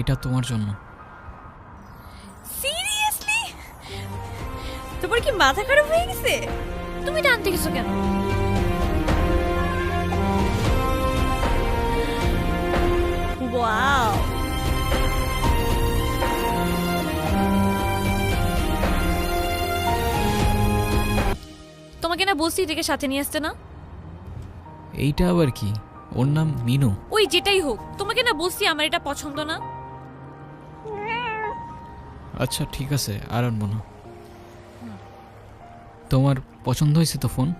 এটা তোমার জন্য। সিরিয়াসলি? তোমার কি মাথা খারাপ হয়ে গেছে? তুমি টানতে গেছো কেন? ওয়াও। তোমাকে না বলছি এটাকে সাথে নিয়ে আসতে না? এইটা আবার কি? ওর নাম মিনু। ওই যেটাই হোক তোমাকে না বলছি আমার এটা পছন্দ না? আচ্ছা ঠিক আছে আর আনব না তোমার পছন্দ হয়েছে তো ফোন?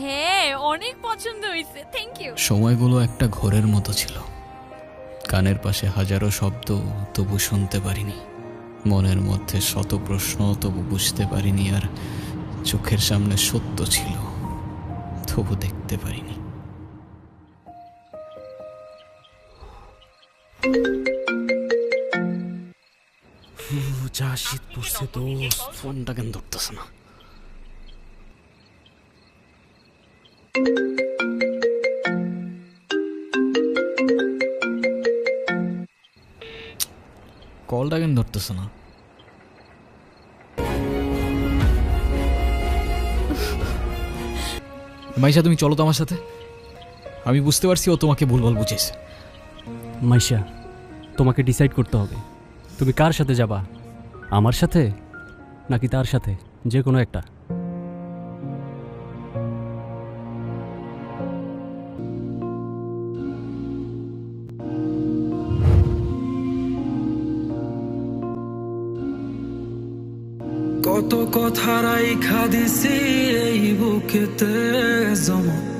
হ্যাঁ অনেক পছন্দ হয়েছে থ্যাংক ইউ সময়গুলো একটা ঘোরের মতো ছিল। কানের পাশে হাজারো শব্দ তবু শুনতে পারিনি। মনের মধ্যে শত প্রশ্ন তবু বুঝতে পারিনি আর চোখের সামনে সত্য ছিল তবু দেখতে পারিনি। যা শীত পড়ছে দোস্ত ফোনটা কেন ধরতেছে না? কলটা কেন ধরতেছে না? মাইশা তুমি চলো তো আমার সাথে। আমি বুঝতে পারছি ও তোমাকে ভুলভাল বুঝেছে। মাইশা তোমাকে ডিসাইড করতে হবে। তুমি কার সাথে যাবা? আমার সাথে? নাকি তার সাথে? যে কোনো একটা। কত কথা রাইখা দিছি এই বুকেতে জমা।